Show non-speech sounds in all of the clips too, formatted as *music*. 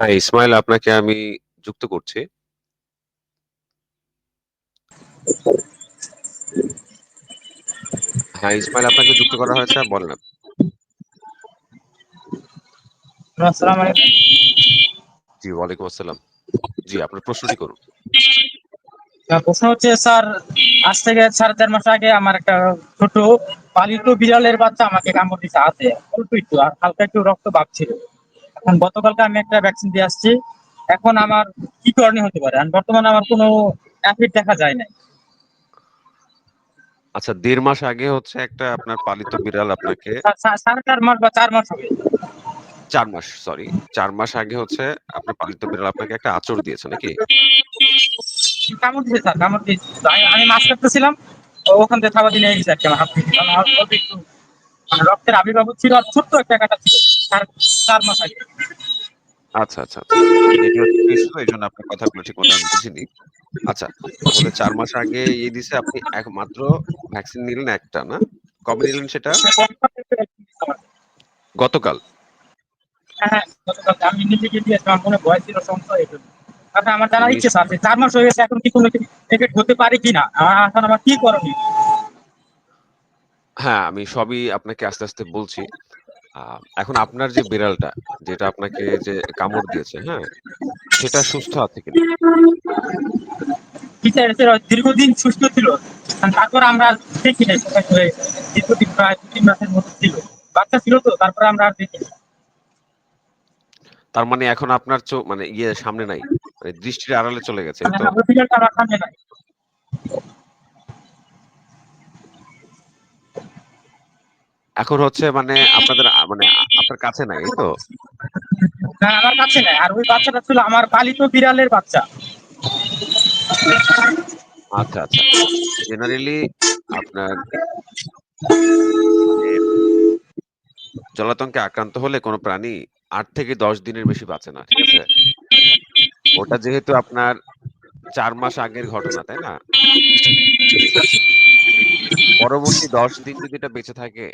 হ্যাঁ, ইসমাইল আপনাকে আমি যুক্ত করছি। হ্যাঁ, ইসমাইল আপনাকে যুক্ত করা হয়েছে। বলেন আসসালামু আলাইকুম। জি, ওয়ালাইকুম আসসালাম। জি, আপনার প্রশ্নটি করুন। প্রশ্ন হচ্ছে স্যার, আজ থেকে ৪.৫ মাস আগে আমার একটা ছোট পালিত বিড়ালের বাচ্চা আমাকে কামড় দিছে হাতে। অল্প একটু আর হালকা একটু রক্ত ভাব ছিল। এখন গতকালকে আমি একটা ভ্যাকসিন দিয়ে আসছি। এখন আমার কি করণীয় হতে পারে? বর্তমানে আমার কোনো এফেক্ট দেখা যায় নাই। আচ্ছা ১.৫ মাস আগে হচ্ছে একটা আপনার পালিত বিড়াল আপনাকে সা সা ৪.৫ মাস বা ৪ মাস হবে। ৪ মাস সরি। ৪ মাস আগে হচ্ছে আপনার পালিত বিড়াল আপনাকে একটা আচর দিয়েছে নাকি? কামড় দিছে স্যার, কামড় দিয়েছে। আমি মাছ কাটতেছিলাম। ওখান থেকে থাবা দিয়ে নিয়ে গেছে আমার হাত থেকে। মানে রক্তের আবির্ভাব ছিল আর ছোট্ট একটা কাটা ছিল। ৪ ৪ মাস আগে। আচ্ছা, আচ্ছা, আচ্ছা। নেটওয়ার্ক ইস্যু আপনার কথাগুলো ঠিক মতো আমি বুঝিনি। আচ্ছা, তাহলে ৪ মাস আগে ইয়ে দিছে আপনি এক মাত্র ভ্যাকসিন নিলেন একটা না? কবে নিলেন সেটা? গতকাল? হ্যাঁ, আমি নিজে গিয়ে আমার মনে ভয় ছিল সংশয় এজন্য। আচ্ছা আমার জানার ইচ্ছে স্যার যে ৪ মাস হয়ে গেছে এখন কি কোনো এফেক্ট হতে পারে কিনা? এখন আমার কি করণীয়? হ্যাঁ, আমি সবই আপনাকে আস্তে, আস্তে বলছি। এখন আপনার যে বিড়ালটা, যেটা আপনাকে যে কামড় দিয়েছে, হ্যাঁ? সেটা সুস্থ আছে কিনা? দীর্ঘদিন সুস্থ ছিল। তারপর আমরা দেখি নাই। দীর্ঘদিন প্রায় ২-৩ মাসের মতো ছিল। বাচ্চা ছিল তো তারপরে আমরা আর দেখিনি। তার মানে এখন আপনার চো মানে ইয়ে সামনে নাই। মানে দৃষ্টির আড়ালে চলে গেছে, মানে তো? আমার সামনে নাই। এখন হচ্ছে মানে আপনাদের মানে আপনার কাছে নাই, তো? না আমার কাছে নাই। আর ওই বাচ্চাটা ছিল আমার পালিত বিড়ালের বাচ্চা। আচ্ছা, আচ্ছা। জেনারেলি আপনার জলাতঙ্কে আক্রান্ত হলে কোন প্রাণী আট থেকে ১০ দিনের বেশি বাঁচে না। ঠিক আছে? ওটা যেহেতু আপনার চার মাস আগের ঘটনা, তাই না? পরবর্তী ১০ দিন যদি এটা বেঁচে থাকে,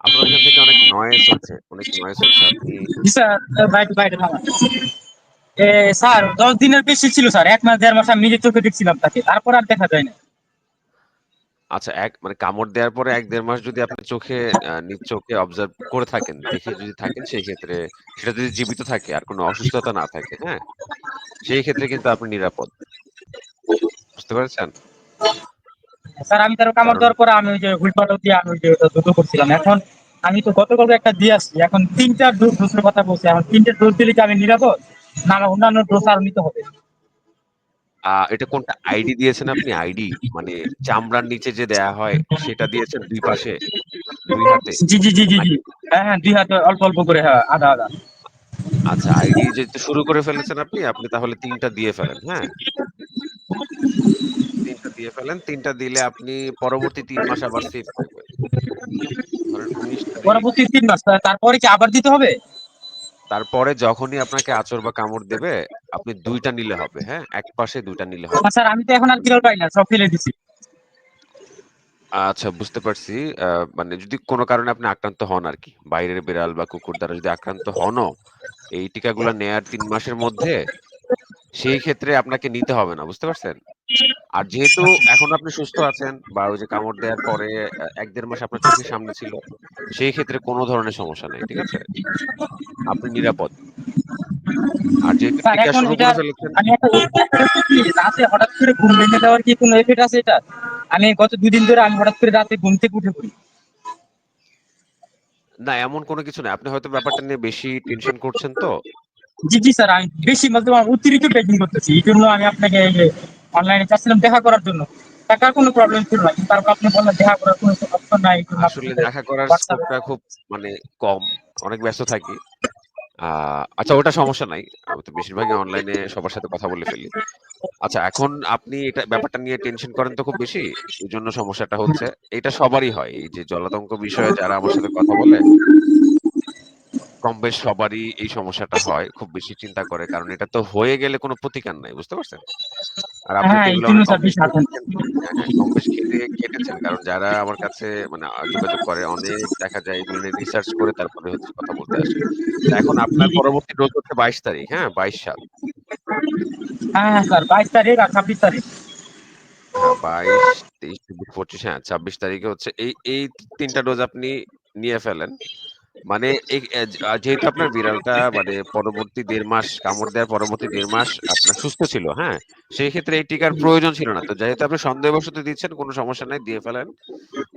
আপনার ওইখান থেকে অনেক নয়েজ হচ্ছে, অনেক নয়েজ হচ্ছে। আপনি স্যার, বাইরে এ স্যার ১০ দিনের বেশি ছিল স্যার। ১ মাস ১.৫ মাস আমি নিজের চোখে দেখছিলাম তাকে। তারপর আর দেখা যায় নাই। আচ্ছা এক মানে কামড় দেওয়ার পরে ১-১.৫ মাস যদি আপনি চোখে নিজ চোখে অবজার্ভ করে থাকেন, দেখে যদি থাকেন সেই ক্ষেত্রে সেটা যদি জীবিত থাকে আর কোন অসুস্থতা না থাকে, হ্যাঁ? সেই ক্ষেত্রে কিন্তু আপনি নিরাপদ। বুঝতে পেরেছেন? স্যার আমি তার কামড় দেওয়ার পরে আমি ওই যে হুইল দিয়ে আমি ওই যে ওটা দুটো করছিলাম। এখন আমি তো গতকালকে একটা দিয়ে আসছি। এখন ৩ টা ডোজ ডোজের কথা বলছি। এখন ৩ টে ডোজ দিলে কি আমি নিরাপদ? না অন্যান্য ডোজ আরও নিতে হবে? এটা কোনটা আইডি দিয়েছেন আপনি? আইডি? মানে চামড়ার নিচে যে দেয়া হয় সেটা দিয়েছেন ২ পাশে? ২ হাতে? জি, জি, জি, জি। হ্যাঁ, হ্যাঁ ২ হাতে অল্প, অল্প করে হ্যাঁ, আধা, আধা। আচ্ছা আইডি যেহেতু শুরু করে ফেলেছেন আপনি, আপনি তাহলে তিনটা দিয়ে ফেলেন, হ্যাঁ? ৩ টা দিয়ে ফেলেন। ৩ টা দিলে আপনি পরবর্তী ৩ মাস আবার সেফ থাকবেন। ধরেন ১৯ টা দিলেই পরবর্তী ৩ মাস তারপরে কি আবার দিতে হবে? তারপরে যখনই আপনাকে আঁচড় বা কামড় দেবে, আপনি ২ টা নিলে হবে, হ্যাঁ? এক পাশে ২ টা নিলে হবে। স্যার আমি তো এখন আর বিড়াল পাই না। সব ফেলে দিছি। আচ্ছা বুঝতে পারছি। মানে যদি কোনো কারণে আপনি আক্রান্ত হন আরকি। বাইরের বিড়াল বা কুকুর দ্বারা যদি আক্রান্ত হন এই টিকাগুলা নেয়ার তিন মাসের মধ্যে, সেই ক্ষেত্রে আপনাকে নিতে হবে না। বুঝতে পারছেন? আর যেহেতু এখন আপনি সুস্থ আছেন বা ওই যে কামড় দেওয়ার পরে এক ১-১.৫ মাস আপনার চোখের সামনে ছিল, সেই ক্ষেত্রে কোনো ধরনের সমস্যা নাই। ঠিক আছে? আপনি নিরাপদ। আর যেহেতু টিকা শুরু করে ফেলেছেন রাতে হঠাৎ করে ঘুম ভেঙে যাওয়ার কি কোনো এফেক্ট আছে এটার? আমি গত ২ দিন ধরে আমি হঠাৎ করে রাতে ঘুম থেকে উঠে পড়ি। না এমন কোন কিছু নাই। আপনি হয়তো ব্যাপারটা নিয়ে বেশি টেনশন করছেন তো? জি, জি স্যার আমি বেশি বলতে অতিরিক্ত টেনশন করতেছি। এজন্য আমি আপনাকে এই অনলাইনে চাচ্ছিলাম দেখা করার জন্য। টাকার কোনো প্রবলেম ছিল না। কিন্তু তারপর আপনি বললেন দেখা করার কোনো অপশন নাই। আসলে দেখা করার স্কোপটা খুব মানে কম। অনেক ব্যস্ত থাকি। আচ্ছা ওটা সমস্যা নাই। আমি তো বেশিরভাগই অনলাইনে সবার সাথে কথা বলে ফেলি। আচ্ছা এখন আপনি এটা ব্যাপারটা নিয়ে টেনশন করেন তো খুব বেশি। এজন্য সমস্যাটা হচ্ছে। এটা সবারই হয়। এই যে জলাতঙ্ক বিষয়ে যারা আমার সাথে কথা বলে কমবেশ সবারই এই সমস্যাটা হয়। খুব বেশি চিন্তা করে। কারণ এটা তো হয়ে গেলে কোনো প্রতিকার নাই। বুঝতে পারছেন? আর আপনি হ্যাঁ, কমবেশ বেশি কেটেছেন। কারণ যারা আমার কাছে মানে যোগাযোগ করে অনেক দেখা যায় এগুলো রিসার্চ করে তারপরে হচ্ছে কথা বলতে আসে। এখন আপনার পরবর্তী ডোজ হচ্ছে ২২ তারিখ, হ্যাঁ? ২২ সাল। হ্যাঁ, হ্যাঁ স্যার ২২ তারিখ আর ২৬ তারিখ। হ্যাঁ, ২২, ২৩, ২৪, ২৫ হ্যাঁ, ২৬ তারিখে হচ্ছে এই, এই তিনটা ডোজ আপনি নিয়ে ফেলেন। মানে যেহেতু আপনার বিড়ালটা মানে পরবর্তী দেড় মাস কামড় দেওয়ার পরবর্তী দেড় মাস আপনার সুস্থ ছিল, হ্যাঁ? সেই ক্ষেত্রে এই টিকার প্রয়োজন ছিল না। তো যেহেতু আপনি সন্দেহবশত দিচ্ছেন কোনো সমস্যা নাই, দিয়ে ফেলেন।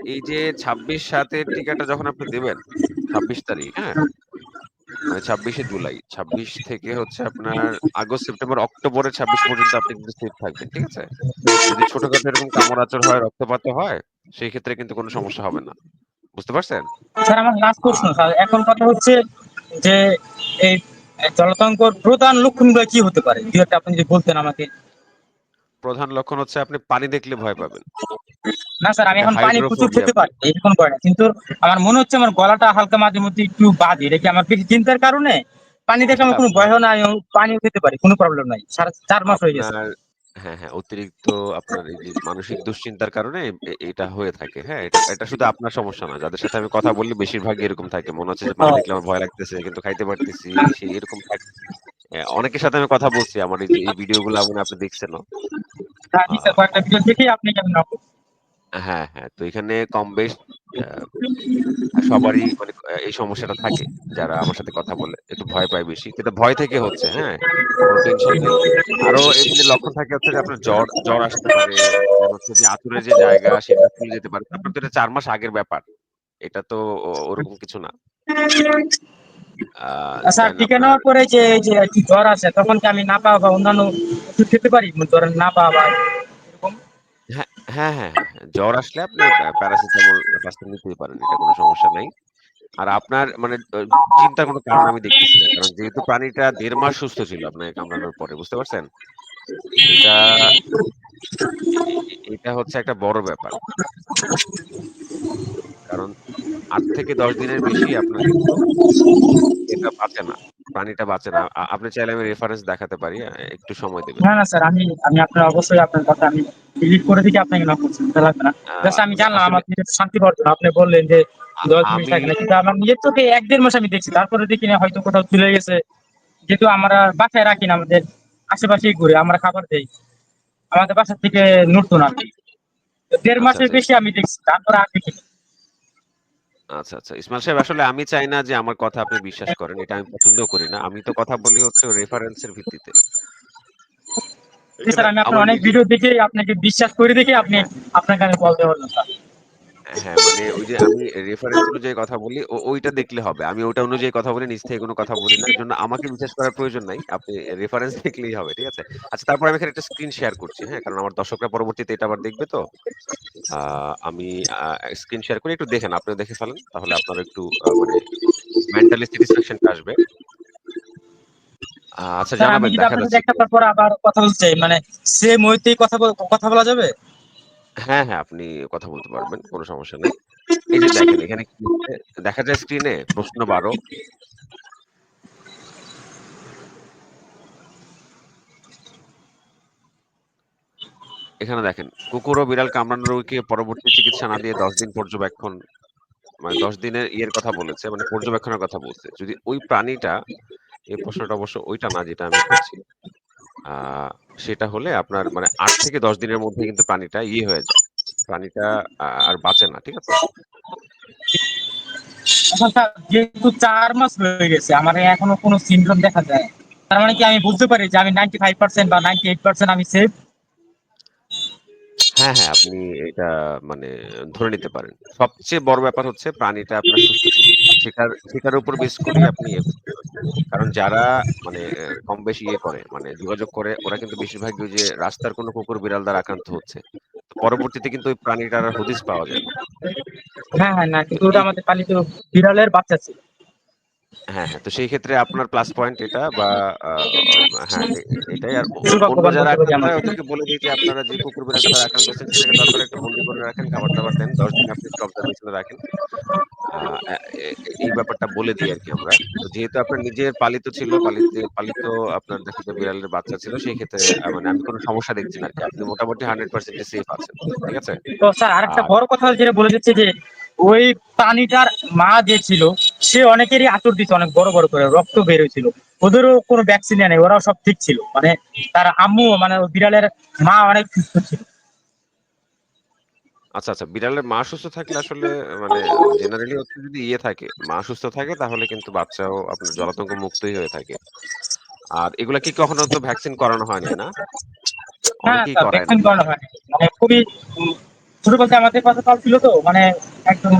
এই যে ২৬/৭ এর টিকাটা যখন আপনি দেবেন ছাব্বিশ তারিখ, হ্যাঁ? মানে ২৬ শে জুলাই। ২৬ থেকে হচ্ছে আপনার আগস্ট, সেপ্টেম্বর, অক্টোবরের ২৬ পর্যন্ত আপনি কিন্তু সেফ থাকবেন। ঠিক আছে? যদি ছোটখাটো এরকম কামড়-আঁচড় হয়, রক্তপাত হয়, সেই ক্ষেত্রে কিন্তু কোনো সমস্যা হবে না। বুঝতে পারছেন? স্যার আমার লাস্ট প্রশ্ন স্যার। এখন কথা হচ্ছে যে এই জলাতঙ্কর প্রধান লক্ষণগুলা কি হতে পারে? ২ ১ টা আপনি যদি বলতেন আমাকে। প্রধান লক্ষণ হচ্ছে আপনি পানি দেখলে ভয় পাবেন। না স্যার আমি এখন পানি প্রচুর খেতে পারি। এরকম করে কিন্তু আমার মনে হচ্ছে আমার গলাটা হালকা মাঝে মধ্যে একটু বাজে। এটা কি আমার বেশি চিন্তার কারণে? পানি দেখলে আমার কোনো আপনার ভয়ও নাই। আমি পানিও খেতে পারি। কোনো প্রবলেম নাই। সাড়ে ৪ মাস হয়ে গেছে। হ্যাঁ, হ্যাঁ, অতিরিক্ত আপনার এই যে মানসিক দুশ্চিন্তার কারণে এ এটা হয়ে থাকে। হ্যাঁ? এটা এটা শুধু আপনার সমস্যা না। যাদের সাথে আমি কথা বললে বেশিরভাগই এরকম থাকে। মনে হচ্ছে যে পানি দেখলে আমার ভয় লাগতেছে কিন্তু খাইতে পারতেছি। সেই এরকম থাকে। অ্যা অনেকের সাথে আমি কথা বলছি। আমার এই যে এই *laughs* ভিডিওগুলা মনে হয় আপনি দেখছেন হ্যাঁ, আ জি স্যার কয়েকটা ভিডিও দেখেই আপনি কেমন হ্যাঁ, হ্যাঁ। তো এখানে কম-বেশ আ আ সবারই মানে এই সমস্যাটা থাকে। যারা আমার সাথে কথা বলে। একটু ভয় পায় বেশি। তো এটা ভয় থেকে হচ্ছে, হ্যাঁ? টেনশন নাই। আরও এমনি লক্ষণ থাকে হচ্ছে যে আপনার জ্বর, জ্বর আসতে পারে। হচ্ছে যে আঁতুড়ের যে জায়গা সেটা ফুলে যেতে পারে। আপনার তো এটা ৪ মাস আগের ব্যাপার। এটা তো ওরকম কিছু না। আচ্ছা টিকা নেওয়ার পরে যে যে জ্বর আসে তখন কি আমি নাপা বা অন্যান্য ওষুধ খেতে পারি? জ্বরের নাপা বা হ্যাঁ, হ্যাঁ, হ্যাঁ, হ্যাঁ, হ্যাঁ। জ্বর আসলে আপনি প্যারাসিটামল ফার্স্টে নিতেই পারেন। এটা কোনো সমস্যা নাই। আর আপনার মানে চিন্তার কোনো কারণ আমি দেখতেছি না। কারণ যেহেতু প্রাণীটা দেড় মাস সুস্থ ছিল আপনাকে কামড়ানোর পরে। বুঝতে পারছেন? এটা এটা হচ্ছে একটা বড় ব্যাপার। কারণ ৮ থেকে ১০ দিনের বেশি আপনার কিন্তু এটা বাঁচে না। প্রাণীটা বাঁচে না। আপনি চাইলে আমি রেফারেন্স দেখাতে পারি। একটু সময় দিবেন। না, না স্যার আমি আমি আপনার অবশ্যই আপনার কথা আমি ডিলিট করে দেখে আপনাকে নক করছি। লাগবে না। জাস্ট আমি জানলাম আমার শান্তি জন্য। আপনি বললেন যে ১০ মিনিট থাকে না। কিন্তু আমার নিজের চোখে ১ ১.৫ মাস আমি দেখছি। তারপরে দেখি না হয়তো কোথাও চলে গেছে। যেহেতু আমরা বাসায় রাখি না আমাদের আশেপাশেই ঘুরে। আমরা খাবার দেই। আমাদের বাসা থেকে নড়তো না ১.৫ আচ্ছা, মাসের আচ্ছা। বেশি আমি দেখছি। তারপরে আর দেখিনি। আচ্ছা, আচ্ছা। ইসমাইল সাহেব আসলে আমি চাই না যে আমার কথা আপনি বিশ্বাস করেন। এটা আমি পছন্দ করি না। আমি তো কথা বলি হচ্ছে রেফারেন্স এর ভিত্তিতে। জি স্যার আমি আপনার আমার অনেক নিজের ভিডিও দেখে আপনাকে বিশ্বাস করে দেখে আপনি আপনার কানে কল দেওয়া হলো স্যার। হ্যাঁ, মানে ওই যে আমি রেফারেন্স অনুযায়ী কথা বলি ওইটা দেখলে হবে। আমি ওইটা অনুযায়ী কথা বলি, নিজ থেকে কোনো কথা বলি না। এজন্য আমাকে বিশ্বাস করার প্রয়োজন নাই। আপনি রেফারেন্স দেখলেই হবে। ঠিক আছে? আচ্ছা তারপর আমি এখানে একটা স্ক্রিন শেয়ার করছি। হ্যাঁ? কারণ আমার দর্শকরা পরবর্তীতে এটা আবার দেখবে তো। আমি স্ক্রিন শেয়ার করি একটু দেখেন। আপনিও দেখে ফেলেন। তাহলে আপনার একটু মানে মেন্টালি স্যাটিসফ্যাকশন টা আসবে। আচ্ছা জানাবেন দেখা যাচ্ছে একটা কিনা। আবার কথা বলতে চাই মানে সেম ওয়েতেই কথা কথা বলা যাবে? হ্যাঁ, হ্যাঁ, আপনি কথা বলতে পারবেন। *laughs* কোন সমস্যা নাই। এই যে দেখেন এখানে কি হচ্ছে দেখা যায় স্ক্রিনে প্রশ্ন ১২ এখানে দেখেন কুকুর ও বিড়াল কামড়ানো রোগীকে পরবর্তী চিকিৎসা না দিয়ে ১০ দিন পর্যবেক্ষণ মানে ১০ দিনের ইয়ের কথা বলেছে মানে পর্যবেক্ষণের কথা বলছে। যদি ওই প্রাণীটা এই প্রশ্নটা অবশ্য ওইটা না যেটা আমি খুঁজছি। সেটা হলে আপনার মানে আট থেকে ১০ দিনের মধ্যে কিন্তু প্রাণীটা ইয়ে হয়ে যায়। প্রাণীটা আর বাঁচে না। ঠিক আছে? আচ্ছা যেহেতু চার মাস হয়ে গেছে, আমার এখনও কোনো সিম্পটম দেখা যায়। তার মানে কি আমি বুঝতে পারি যে আমি 95% বা 98% আমি সেফ? হ্যাঁ, হ্যাঁ, আপনি এটা মানে ধরে নিতে পারেন। সবচেয়ে বড় ব্যাপার হচ্ছে প্রাণীটা আপনার সুস্থ। সেটার সেটার উপর বেস করেই আপনি ইয়ে। কারণ যারা মানে কম বেশি ইয়ে করে মানে যোগাযোগ করে ওরা কিন্তু বেশিরভাগই ওই যে রাস্তার কোনো কুকুর বিড়াল দ্বারা আক্রান্ত হচ্ছে। পরবর্তীতে কিন্তু ওই প্রাণীটার হদিস পাওয়া যায় না। হ্যাঁ, হ্যাঁ, না কিন্তু ওটা আমাদের পালিত বিড়ালের বাচ্চা ছিল। হ্যাঁ, হ্যাঁ। তো সেই ক্ষেত্রে আপনার প্লাস পয়েন্ট এটা বা হ্যাঁ, এটাই। আর অন্য যারা। ওদেরকে বলে দেই যে আপনারা যে কুকুর দ্বারা আক্রান্ত সেটাকে দরকার একটা বন্দি করে রাখেন, খাবার-দাবার দেন। ১০ দিন আপনি অবজারভেশন রাখেন। এই ব্যাপারটা বলে দিই আরকি আমরা। তো যেহেতু আপনার নিজের পালিত ছিল, পালিত পালিত আপনার দেখা যায় বিড়ালের বাচ্চা ছিল সেই ক্ষেত্রে মানে আমি কোন সমস্যা দেখছি না আপনি মোটামুটি হান্ড্রেড পার্সেন্ট সেফ আছেন। ঠিক আছে? তো স্যার আরেকটা বড় কথা যেটা বলে দিচ্ছে যে ওই প্রাণীটার মা যে ছিল সে অনেকেরই আঁচড় দিচ্ছে অনেক বড়, বড় করে রক্ত বের হয়েছিল। ওদেরও কোনো ভ্যাকসিন নেয় নাই। ওরাও সব ঠিক ছিল। মানে তার আম্মু মানে বিড়ালের মা অনেক সুস্থ ছিল। আচ্ছা, আচ্ছা। বিড়ালের মা সুস্থ থাকলে আসলে মানে জেনারেলি হচ্ছে যদি ইয়ে থাকে, মা সুস্থ থাকে তাহলে কিন্তু বাচ্চাও আপনার জলাতঙ্ক মুক্তই হয়ে থাকে। আর এগুলা কি কখনো তো ভ্যাকসিন করানো হয় না? হ্যাঁ, ভ্যাকসিন করানো হয়নি। মানে খুবই ছোট বলতে আমাদের পাশে পাল ছিল তো মানে একদম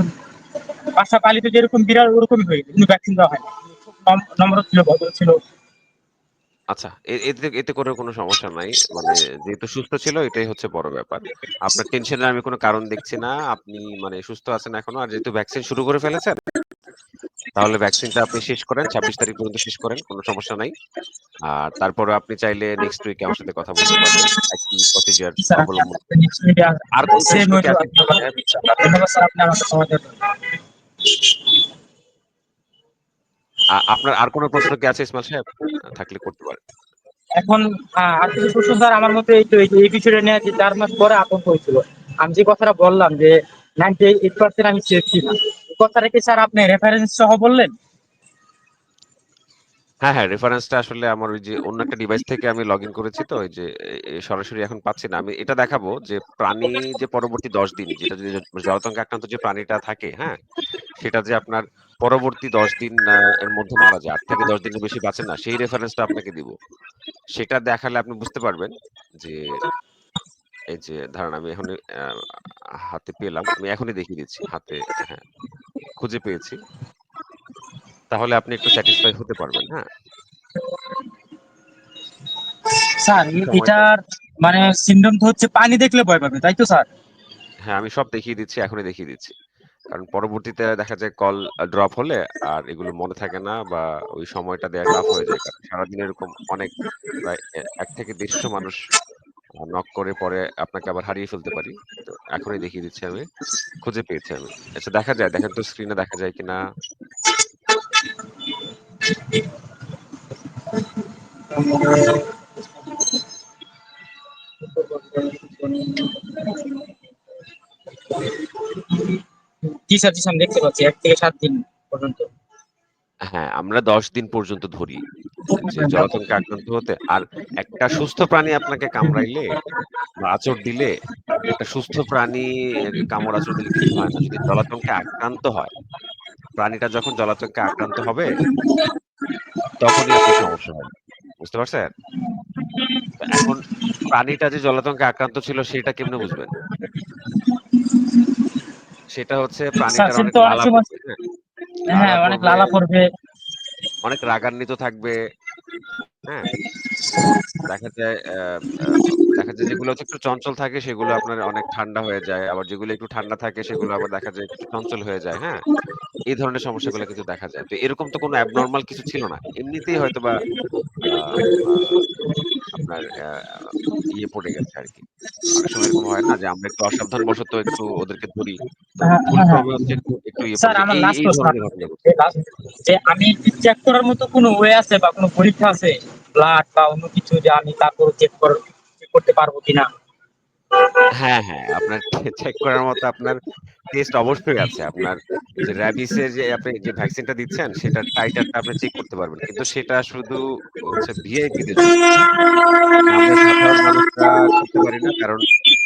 বাসা পালিত যেরকম বিড়াল ওরকমই হয়ে কোনো ভ্যাকসিন দেওয়া হয়নি। নম্বর ছিল, ভদ্র ছিল। আচ্ছা, এতে এতে করেও কোনো সমস্যা নাই। মানে যেহেতু সুস্থ ছিল এটাই হচ্ছে বড় ব্যাপার। আপনার টেনশনের আমি কোনো কারণ দেখছি না। আপনি মানে সুস্থ আছেন এখনও। আর যেহেতু ভ্যাকসিন শুরু করে ফেলেছেন তাহলে ভ্যাকসিনটা আপনি শেষ করেন। ২৬ তারিখ পর্যন্ত শেষ করেন। কোনো সমস্যা নাই। আর তারপরেও আপনি চাইলে নেক্সট উইকে আমার সাথে কথা বলতে পারবেন। একই অবলম্বন আর আপনার আর কোন প্রশ্ন কি আছে ইসমাইল সাহেব? থাকলে করতে পারেন। এখন আর কিছু প্রশ্ন স্যার আমার মতে এই তো এই এই বিষয়টা নিয়ে যে ৪ মাস পরে আতঙ্ক হয়েছিল। আমি যে কথাটা বললাম যে 98% আমি সেফ কিনা। কথাটা কি স্যার আপনি রেফারেন্স সহ বললেন? হ্যাঁ, হ্যাঁ, রেফারেন্সটা আসলে আমার ওই যে অন্য একটা ডিভাইস থেকে আমি লগইন করেছি তো ওই যে সরাসরি এখন পাচ্ছি না। আমি এটা দেখাবো যে প্রাণী যে পরবর্তী ১০ দিন যেটা যদি জলাতঙ্কে আক্রান্ত যে প্রাণীটা থাকে, হ্যাঁ? সেটা যে আপনার পরবর্তী ১০ দিন এর মধ্যে মারা যায়। ৮ থেকে ১০ দিনের বেশি বাঁচে না, সেই রেফারেন্সটা আপনাকে দিব। সেটা দেখালে আপনি বুঝতে পারবেন যে এই যে দাঁড়ান আমি এখনই আ হাতে পেলাম। আমি এখনই দেখিয়ে দিচ্ছি। হাতে হ্যাঁ, খুঁজে পেয়েছি। তাহলে আপনি একটু স্যাটিসফাই হতে পারবেন, হ্যাঁ? স্যার এটার মানে সিম্পটম তো হচ্ছে পানি দেখলে ভয় পাবে, তাই তো স্যার? হ্যাঁ, আমি সব দেখিয়ে দিচ্ছি, এখনই দেখিয়ে দিচ্ছি। কারণ পরবর্তীতে দেখা যায় কল ড্রপ হলে আর এগুলো মনে থাকে না বা ওই সময়টা দেয়া টাফ হয়ে যায়। কারণ সারাদিন এরকম অনেক প্রায় এ ১ থেকে ১৫০ মানুষ নক করে পরে আপনাকে আবার হারিয়ে ফেলতে পারি। তো এখনই দেখিয়ে দিচ্ছি আমি। খুঁজে পেয়েছি আমি। আচ্ছা দেখা যায়, দেখেন তো স্ক্রিনে দেখা যায় কিনা? জি স্যার, জি স্যার দেখতে পাচ্ছি ১ থেকে ৭ দিন পর্যন্ত। হ্যাঁ, আমরা ১০ দিন পর্যন্ত ধরি। যে জলাতঙ্কে আক্রান্ত হতে। আর একটা সুস্থ প্রাণী আপনাকে কামড়াইলে বা আঁচড় দিলে, একটা সুস্থ প্রাণী কামড় আঁচড় দিলে কিছু হয় না। যদি জলাতঙ্কে আক্রান্ত হয়, প্রাণীটা যখন জলাতঙ্কে আক্রান্ত হবে তখনই আপনার সমস্যা হবে। বুঝতে পারছেন? এখন প্রাণীটা যে জলাতঙ্কে আক্রান্ত ছিল সেটা কেমনে বুঝবেন? সেটা হচ্ছে স্যার প্রাণীটার অনেক হ্যাঁ? অনেক লালা পড়বে। অনেক রাগান্বিত থাকবে, হ্যাঁ? দেখা যায় দেখা যায় যেগুলো একটু চঞ্চল থাকে সেগুলো আপনার অনেক ঠান্ডা হয়ে যায়। আবার যেগুলো একটু ঠান্ডা থাকে সেগুলো আবার দেখা যায় একটু চঞ্চল হয়ে যায়, হ্যাঁ? এই ধরনের সমস্যাগুলো কিন্তু দেখা যায়। তো এরকম তো কোনো অ্যাবনরমাল কিছু ছিল না। এমনিতেই হয়তোবা আ আ আপনার ইয়ে পড়ে গেছে আরকি। অনেক সময় এরকম হয় না যে আমরা একটু অসাবধানবশত একটু ওদেরকে ধরি। হ্যাঁ, হ্যাঁ, ইয়ে স্যার আমার লাস্ট। যে আমি কি চেক করার মতো কোনো ওয়ে আছে বা কোনো পরীক্ষা আছে? ব্লাড বা অন্য কিছু যে আমি তারপর চেক করতে পারব কিনা? হ্যাঁ, হ্যাঁ। আপনার চেক করার মতো আপনার টেস্ট অবশ্যই আছে। আপনার যে র‍্যাবিসের যে আপনি যে ভ্যাকসিনটা দিচ্ছেন সেটার টাইটারটা আপনি চেক করতে পারবেন। কিন্তু সেটা শুধু হচ্ছে ভিআইপিদের জন্য। আমরা করতে পারি না। কারণ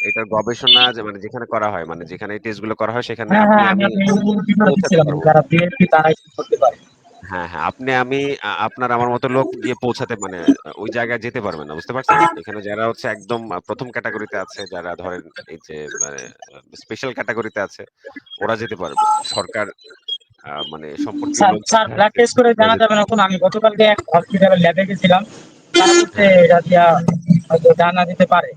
এটার গবেষণা যে মানে যেখানে করা হয়, মানে যেখানে এই টেস্টগুলো করা হয় সেখানে হ্যাঁ, আপনি হ্যাঁ, আমি আমি। যারা ভিআইপি তারাই করতে পারে। হ্যাঁ, হ্যাঁ। আপনি আমি আপনার আমার মতো লোক গিয়ে পৌঁছাতে মানে ওই জায়গায় যেতে পারবে না। বুঝতে পারছেন? এখানে যারা হচ্ছে একদম প্রথম ক্যাটাগরিতে আছে, যারা ধরেন এই যে মানে স্পেশাল ক্যাটাগরিতে আছে, ওরা যেতে পারবে। সরকার মানে সম্পর্কীয় স্যার, স্যার যারা ব্লাড টেস্ট করে জানা যাবে না এখন আমি গতকালকে এক হসপিটালের ল্যাবে গেছিলাম। হ্যাঁ। দিয়া হয়তো জানা যেতে পারে।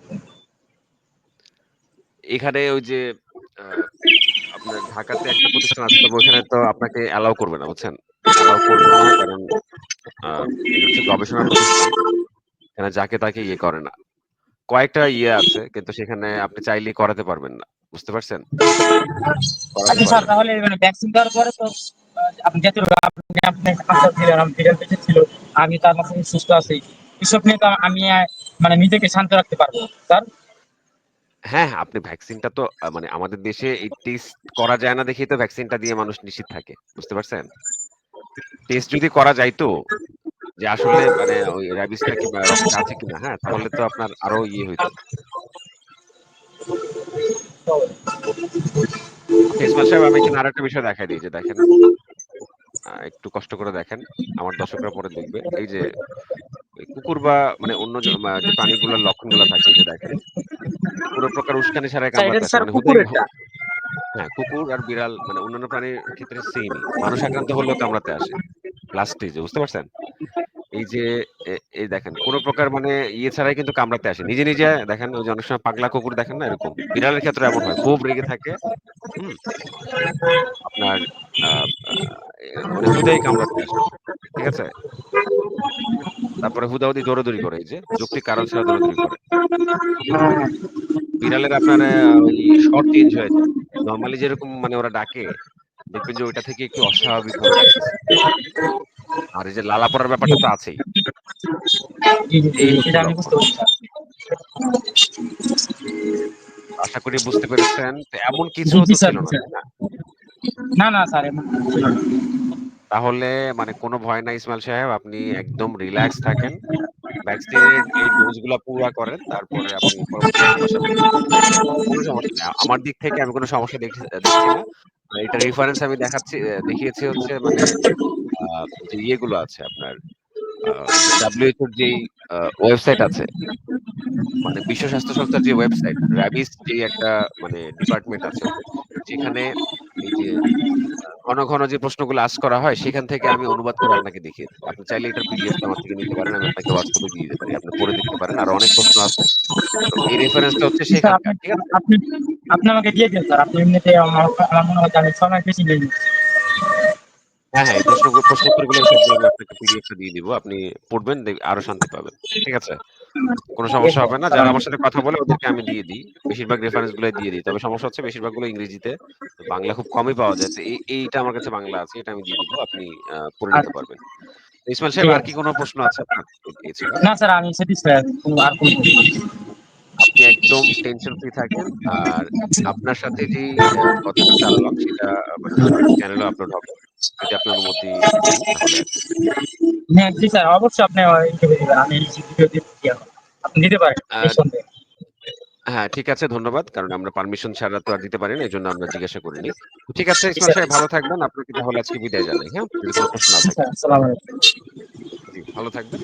এখানে ওই যে ঢাকাতে একটা প্রতিষ্ঠান আছে তবে ওখানে তো আপনাকে অ্যালাও করবে না, বুঝছেন? অ্যালাও করব না। কারণ গবেষণা প্রতিষ্ঠান। এখানে যাকে তাকে ইয়ে করে না। কয়েকটা ইয়ে আছে কিন্তু সেখানে আপনি চাইলেই করাতে পারবেন না। বুঝতে পারছেন? আচ্ছা স্যার তাহলে মানে ভ্যাকসিন দেওয়ার পরে তো আপনি যেহেতু আপনি আপনি আশ্বাস দিলেন আমি ছিল। তার মাঝখানে সুস্থ আছি। এসব নিয়ে তো আমি মানে নিজেকে শান্ত রাখতে পারব। স্যার? হ্যাঁ, হ্যাঁ, আপনি ভ্যাকসিনটা তো মানে আমাদের দেশে এই টেস্ট করা যায় না দেখেই তো ভ্যাকসিনটা দিয়ে মানুষ নিশ্চিত থাকে। বুঝতে পারছেন? টেস্ট যদি করা যাইত যে আসলে মানে ওই র‍্যাবিসটা কি আছে কিনা, হ্যাঁ? তাহলে তো আপনার আরও ইয়ে হইতো। আচ্ছা সাহেব আমি এখানে আরেকটা বিষয় দেখায় দেই যে দেখেন একটু কষ্ট করে দেখেন। আমার দর্শকরা পরে দেখবে। এই যে কুকুর বা মানে অন্য যে প্রাণীগুলোর লক্ষণগুলা থাকে যে দেখেন। কোন প্রকার উস্কানি স্যার এটা কামড়াতে মানে। হ্যাঁ, কুকুর আর বিড়াল মানে অন্যান্য প্রাণীর ক্ষেত্রে সেইমই। মানুষ আক্রান্ত হলেও কামড়াতে আসে। লাস্ট স্টেজে বুঝতে পারছেন? এই যে এই দেখেন কোন প্রকার মানে ইয়ে ছাড়াই কিন্তু কামড়াতে আসে। নিজে, নিজে দেখেন ওই যে অনেক সময় পাগলা কুকুর দেখেন না এরকম। বিড়ালের ক্ষেত্রে এমন হয়। খুব রেগে থাকে। হুম? আপনার আ মানে কামড়াতে আসে। ঠিক আছে? তারপরে হুদাহুদি দৌড়াদৌড়ি করে এই যে যুক্তি কারণ ছাড়া দৌড়াদৌড়ি করে। বিড়ালের আপনার ওই স্বর চেঞ্জ হয়ে যায়। নরমালি যেরকম মানে ওরা ডাকে, দেখবেন যে ওইটা থেকে একটু অস্বাভাবিক আর এই যে লালা পড়ার ব্যাপারটা তো আছেই। আশা করি বুঝতে পেরেছেন। এমন জি না, না? স্যার এমন কিছু। তাহলে মানে কোনো ভয় নাই ইসমাইল সাহেব। আপনি একদম রিল্যাক্স থাকেন। ভ্যাকসিনের এই ডোজগুলো পুরো করেন। তারপরে আপনি। আমার দিক থেকে আমি কোনো সমস্যা দেখছি না। এটা রেফারেন্স আমি দেখাচ্ছি, দেখিয়েছি হচ্ছে মানে যে ইয়েগুলো আছে আপনার আ WHO র যেই আ ওয়েবসাইট আছে মানে বিশ্ব স্বাস্থ্য সংস্থার যে ওয়েবসাইট, র‍্যাবিস যে একটা মানে ডিপার্টমেন্ট আছে যেখানে এই যে ঘন, ঘন যে প্রশ্নগুলো আস্ক করা হয় সেখান থেকে আমি অনুবাদ করে আপনাকে দেখিয়েছি। আপনি চাইলে এটার পিডিএফ আমার থেকে নিতে পারেন। আমি আপনাকে এ দিয়ে দিতে পারি। আপনি পড়ে দেখতে পারেন। আরও অনেক প্রশ্ন আছে। এই রেফারেন্সটা হচ্ছে সেখানকার। আপনি আপনি আমাকে দিয়ে দিন স্যার। আপনি এমনিতে আমার মনে হয় যে ৬ মাস বেশি নিচ্ছি। হ্যাঁ, হ্যাঁ, এই প্রশ্নগু প্রশ্ন উত্তরগুলো সবগুলো আপনাকে পিডিএফ দিয়ে দিব। আপনি পড়বেন আরও শান্তি পাবেন। ঠিক আছে? কোন সমস্যা হবে না। যারা আমার সাথে কথা বলে ওদেরকে আমি দিয়ে দিই। বেশিরভাগ রেফারেন্স গুলাই দিয়ে দিই। তবে সমস্যা হচ্ছে বেশিরভাগগুলো ইংরেজিতে। বাংলা খুব কমই পাওয়া যায়। এই এইটা আমার কাছে বাংলা আছে। এটা আমি দিয়ে দিব। আপনি পড়ে নিতে আচ্ছা, পারবেন। ইসমাইল সাহেব আর কি কোন প্রশ্ন আছে আপনার না স্যার আমি স্যাটিসফাই আর কোন আপনি একদম টেনশন ফ্রি থাকেন। আর আপনার সাথে অ্যা কথাটা চালালাম সেটা আমার আপলোড হবে। যদি আপনি অনুমতি। হ্যাঁ, জি স্যার অবশ্যই আপনি। আমি ভিডিও এখন। আপনি দিতে পারেন। হ্যাঁ, ঠিক আছে ধন্যবাদ। কারণ আমরা পারমিশন ছাড়া তো আর দিতে পারি না। এই জন্য আমরা জিজ্ঞাসা করিনি। ঠিক আছে স্যার। সাহেব ভালো থাকবেন। আপনাকে তাহলে আজকে বিদায় জানাই। হ্যাঁ? ভালো থাকবেন।